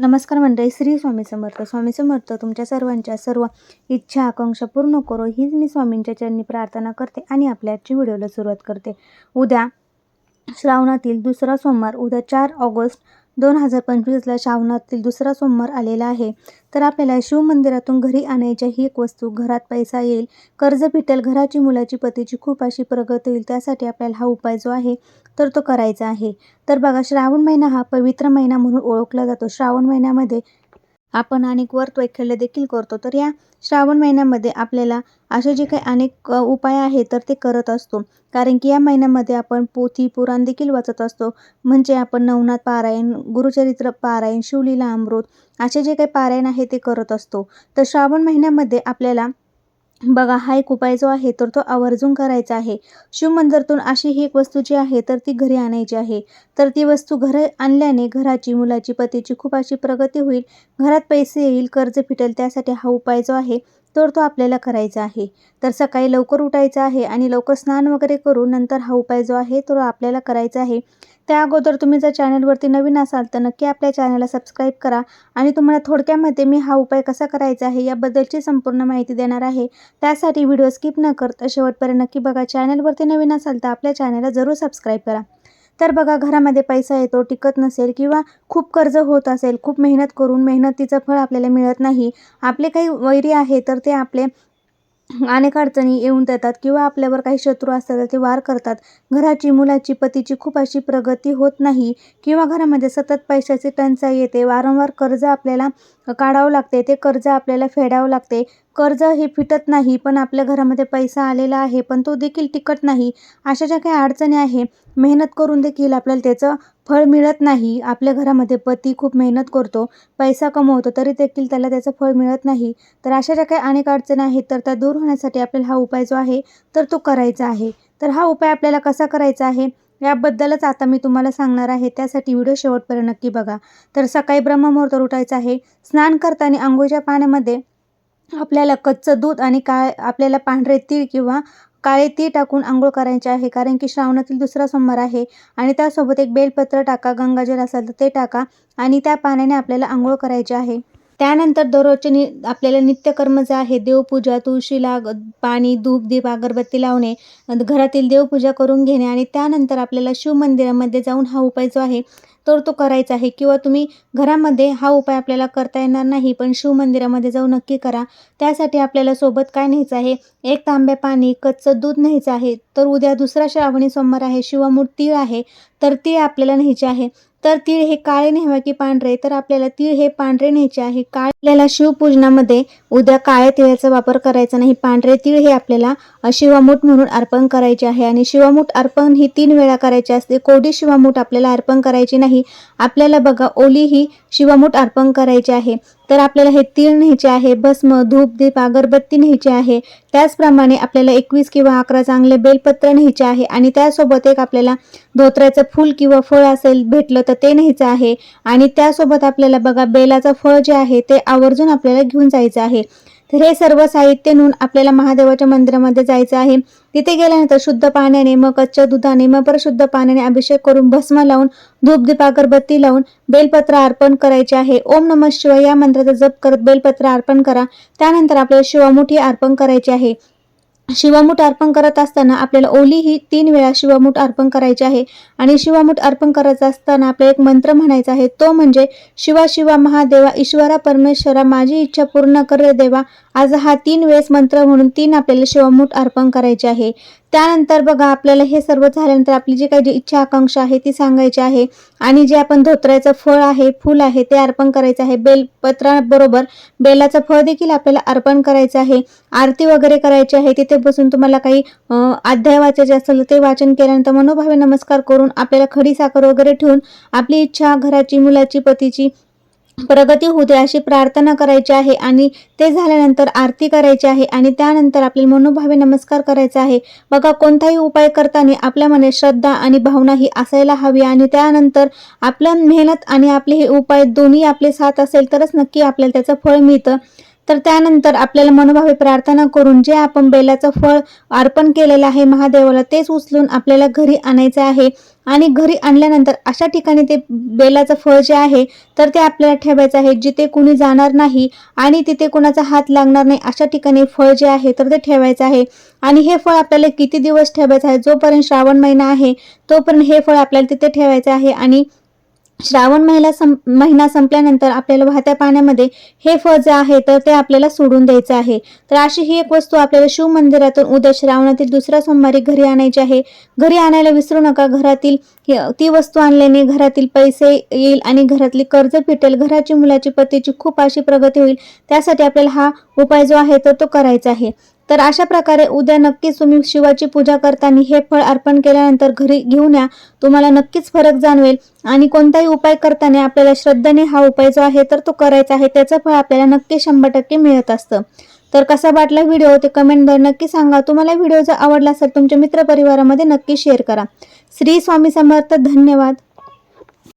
नमस्कार मंडळी श्री स्वामी समर्थ. स्वामी समर्थ तुमच्या सर्वांच्या सर्व इच्छा आकांक्षा पूर्ण करो हीच मी स्वामींच्या चरणी प्रार्थना करते आणि आपल्या आजची व्हिडिओला सुरुवात करते. उद्या श्रावणातील दुसरा सोमवार उद्या चार ऑगस्ट दोन हजार पंचवीसला श्रावणातील दुसरा सोमवार आलेला आहे. तर आपल्याला शिवमंदिरातून घरी आणायच्या ही एक वस्तू घरात पैसा येईल. कर्ज भेटेल घराची मुलाची पतीची खूप अशी प्रगती होईल त्यासाठी आपल्याला हा उपाय जो आहे तर तो करायचा आहे. तर बघा श्रावण महिना हा पवित्र महिना म्हणून ओळखला जातो. श्रावण महिन्यामध्ये आपण अनेक व्रत वैकल्य देखील करतो. तर या श्रावण महिन्यामध्ये आपल्याला असे जे काही अनेक उपाय आहे तर ते करत असतो. कारण की या महिन्यामध्ये आपण पोथी पुराण देखील वाचत असतो. म्हणजे आपण नवनाथ पारायण गुरुचरित्र पारायण शिवलीला अमृत असे जे काही पारायण आहे ते करत असतो. तर श्रावण महिन्यामध्ये आपल्याला बघा हा एक उपाय जो आहे तर तो आवर्जून करायचा आहे. शिवमंदिरातून अशी ही एक वस्तू जी आहे तर ती घरी आणायची आहे. तर ती वस्तू घरी आणल्याने घराची मुलाची पतीची खूप अशी प्रगती होईल. घरात पैसे येईल कर्ज फिटेल त्यासाठी हा उपाय जो आहे तर तो आपल्याला करायचा आहे. तर सकाळी लवकर उठायचं आहे आणि लवकर स्नान वगैरे करून नंतर हा उपाय जो आहे तो आपल्याला करायचा आहे. त्या अगोदर तुम्ही जर चॅनलवरती नवीन असाल तर नक्की आपल्या चॅनलला सबस्क्राईब करा आणि तुम्हाला थोडक्यामध्ये मी हा उपाय कसा करायचा आहे याबद्दलची संपूर्ण माहिती देणार आहे. त्यासाठी व्हिडिओ स्किप न करता शेवटपर्यंत नक्की बघा. चॅनलवरती नवीन असाल तर आपल्या चॅनलला जरूर सबस्क्राईब करा. तर बघा घरामध्ये पैसा येतो टिकत नसेल किंवा खूप कर्ज होत असेल खूप मेहनत करून मेहनतीचं फळ आपल्याला मिळत नाही आपले काही वैरी आहे तर ते आपले अनेक अडचणी येऊन देतात किंवा आपल्यावर काही शत्रू असतात तर ते वार करतात. घराची मुलाची पतीची खूप अशी प्रगती होत नाही किंवा घरामध्ये सतत पैशाची टंचाई येते वारंवार कर्ज आपल्याला काढावं लागते ते कर्ज आपल्याला फेडावं लागते कर्ज हे फिटत नाही पण आपल्या घरामध्ये पैसा आलेला आहे पण तो देखील टिकत नाही. अशा ज्या काही अडचणी आहे. मेहनत करून देखील आपल्याला त्याचं फळ मिळत नाही. आपल्या घरामध्ये पती खूप मेहनत करतो पैसा कमवतो तरी देखील त्याला त्याचं फळ मिळत नाही. तर अशा ज्या काही अनेक अडचणी आहेत तर त्या दूर होण्यासाठी आपल्याला हा उपाय जो आहे तर तो करायचा आहे. तर हा उपाय आपल्याला कसा करायचा आहे? याबद्दलच आता मी तुम्हाला सांगणार आहे. त्यासाठी व्हिडिओ शेवटपर्यंत नक्की बघा. तर सकाळी ब्रह्ममुहूर्त उठायचं आहे. स्नान करताना आंघोळीच्या पाण्यामध्ये आपल्याला कच्चं दूध आणि काळ आपल्याला पांढरे तीळ किंवा काळे तीळ टाकून आंघोळ करायचे आहे. कारण की श्रावणातील दुसरा सोमवार आहे आणि त्यासोबत एक बेलपत्र टाका गंगाजल असेल तर ते टाका आणि त्या पाण्याने आपल्याला आंघोळ करायची आहे. त्यानंतर दररोजचे नि आपल्याला नित्यकर्म जे आहे देवपूजा तुळशीला पाणी धूप दीप अगरबत्ती लावणे घरातील देवपूजा करून घेणे आणि त्यानंतर आपल्याला शिवमंदिरामध्ये जाऊन हा उपाय जो आहे तर तो करायचा आहे. किंवा तुम्ही घरामध्ये हा उपाय आपल्याला करता येणार नाही पण शिवमंदिरामध्ये जाऊन नक्की करा. त्यासाठी आपल्याला सोबत काय न्यायचं आहे? एक तांब्या पाणी कच्चं दूध न्यायचं आहे. तर उद्या दुसरा श्रावणी सोमवार आहे शिवामूठ तीळ आहे तर तीळ आपल्याला न्यायचे आहे. तर तीळ हे काळे न्यावा की पांढरे तर आपल्याला तीळ हे पांढरे न्यायचे आहे. काळ आपल्याला शिवपूजनामध्ये उद्या काळ्या तिळाचा वापर करायचा नाही. पांढरे तीळ हे आपल्याला शिवामूठ म्हणून अर्पण करायचे आहे. आणि शिवामूठ अर्पण ही तीन वेळा करायची असते. कोडी शिवामूठ आपल्याला अर्पण करायची नाही. आपल्याला बघा ओली ही शिवामूठ अर्पण करायची आहे. तर आपल्याला हे तीळ न्यायचे आहे भस्म धूप दीप अगरबत्ती न्यायची आहे. त्याचप्रमाणे आपल्याला एकवीस किंवा अकरा चांगले बेलपत्र न्यायचे आहे आणि त्यासोबत एक आपल्याला धोत्र्याचं फूल किंवा फळ असेल भेटलं तर ते न्यायचं आहे. आणि त्यासोबत आपल्याला बघा बेलाचं फळ जे आहे ते आवर्जून आपल्याला घेऊन जायचं आहे. तर हे सर्व साहित्य नेऊन आपल्याला महादेवाच्या मंदिरामध्ये जायचं आहे. तिथे गेल्यानंतर शुद्ध पाण्याने मग कच्च्या दुधाने मग परत शुद्ध पाण्याने अभिषेक करून भस्म लावून धूप दीप अगरबत्ती लावून बेलपत्र अर्पण करायचे आहे. ओम नमः शिवाय या मंत्राचा जप करत बेलपत्र अर्पण करा. त्यानंतर आपल्याला शिवामुठी अर्पण करायची आहे. शिवामूठ अर्पण करत असताना आपल्याला ओली ही तीन वेळा शिवामूठ अर्पण करायची आहे. आणि शिवामूठ अर्पण करत असताना आपल्याला एक मंत्र म्हणायचा आहे. तो म्हणजे शिवा शिवा महादेवा ईश्वरा परमेश्वरा माझी इच्छा पूर्ण कर देवा. आज हा तीन वेळेस मंत्र म्हणून तीन आपल्याला शिवामूठ अर्पण करायचे आहे. त्यानंतर बघा आपल्याला हे सर्व झाल्यानंतर आपली जी काही जी इच्छा आकांक्षा आहे ती सांगायची आहे. आणि जे आपण धोत्र्याचं फळ आहे फूल आहे ते अर्पण करायचं आहे. बेलपत्राबरोबर बेलाचं फळ देखील आपल्याला अर्पण करायचं आहे. आरती वगैरे करायची आहे. तिथे बसून तुम्हाला काही अध्याय वाचायचे असेल ते वाचन केल्यानंतर मनोभावे नमस्कार करून आपल्याला खडी साखर वगैरे ठेवून आपली इच्छा घराची मुलाची पतीची प्रगती होऊ दे अशी प्रार्थना करायची आहे आणि ते झाल्यानंतर आरती करायची आहे आणि त्यानंतर आपल्याला मनोभावे नमस्कार करायचा आहे. बघा कोणताही उपाय करताना आपल्या मनात श्रद्धा आणि भावना ही असायला हवी आणि त्यानंतर आपलं मेहनत आणि आपले हे उपाय दोन्ही आपले साथ असेल तरच नक्की आपल्याला त्याचं फळ मिळतं. तर त्यानंतर आपल्याला मनोभावे प्रार्थना करून जे आपण बेलाचं फळ अर्पण केलेलं आहे महादेवाला तेच उचलून आपल्याला घरी आणायचं आहे. आणि घरी आणल्यानंतर अशा ठिकाणी ते बेलाचं फळ जे आहे तर ते आपल्याला ठेवायचं आहे जिथे कुणी जाणार नाही आणि तिथे कुणाचा हात लागणार नाही अशा ठिकाणी फळ जे आहे तर ते ठेवायचं आहे. आणि हे फळ आपल्याला किती दिवस ठेवायचं आहे जोपर्यंत श्रावण महिना आहे तोपर्यंत हे फळ आपल्याला तिथे ठेवायचं आहे. आणि श्रावण महिला सं महिना संपल्यानंतर आपल्याला वाहत्या पाण्यामध्ये हे फळ जे आहे तर ते आपल्याला सोडून द्यायचं आहे. तर अशी ही एक वस्तू आपल्याला शिव मंदिरातून उद्या श्रावणातील दुसऱ्या सोमवारी घरी आणायची आहे. घरी आणायला विसरू नका. घरातील ती वस्तू आणल्याने घरातील पैसे येईल आणि घरातली कर्ज फिटेल घराची मुलाची पतीची खूप अशी प्रगती होईल. त्यासाठी आपल्याला हा उपाय जो आहे तर तो करायचा आहे. तर अशा प्रकारे उद्या नक्कीच तुम्ही शिवाची पूजा करताना हे फळ अर्पण केल्यानंतर घरी घेऊन या. तुम्हाला नक्कीच फरक जाणवेल. आणि कोणताही उपाय करताना आपल्याला श्रद्धेने हा उपाय जो आहे तर तो करायचा आहे. त्याचं फळ आपल्याला नक्की शंभर टक्के मिळत असतं. तर कसा वाटला व्हिडिओ ते कमेंटद्वारे नक्की सांगा. तुम्हाला व्हिडिओ जर आवडला असेल तुमच्या मित्रपरिवारामध्ये नक्की शेअर करा. श्री स्वामी समर्थ धन्यवाद.